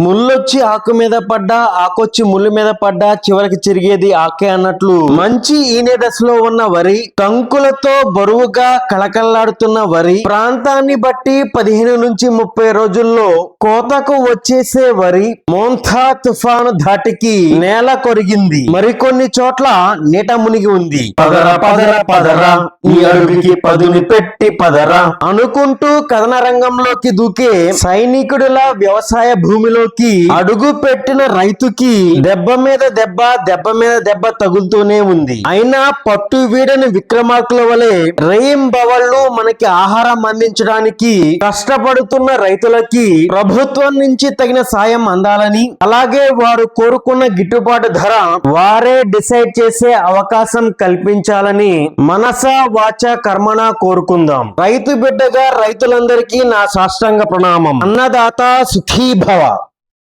ముళ్ళొచ్చి ఆకు మీద పడ్డా ఆకొచ్చి ముళ్ళు మీద పడ్డా చివరికి చిరిగేది ఆకే అన్నట్లు. మంచి ఈనే దశలో ఉన్న వరి కంకులతో బరువుగా కళకళలాడుతున్న వరి ప్రాంతాన్ని బట్టి పదిహేను నుంచి ముప్పై రోజుల్లో కోతకు వచ్చేసే వరి మోంథా తుఫాను ధాటికి నేల కొరిగింది. మరికొన్ని చోట్ల నీట మునిగి ఉంది. పదర పదర పదర ఈ అడుగుకి పదుని పెట్టి పదర. అనుకుంటూ కథన రంగంలోకి దూకే సైనికుడిలా వ్యవసాయ భూమిలోకి అడుగు పెట్టిన రైతుకి దెబ్బ మీద దెబ్బ దెబ్బ మీద దెబ్బ తగులుతూనే ఉంది. అయినా పట్టు వీడని విక్రమార్కుల వలె రేయింబవళ్ళు మనకి ఆహారం అందించడానికి కష్టపడుతున్న రైతులకి ప్రభుత్వం నుంచి తగిన సాయం అందాలని అలాగే వారు కోరుకున్న గిట్టుబాటు ధర వారే డిసైడ్ చేసే అవకాశం కల్పించాలని మనస వాచ కర్మణ కోరుకుందాం. రైతు బిడ్డగా రైతులందరికీ నా సాష్టాంగ ప్రణామం. అన్నదాత సుఖీభవ.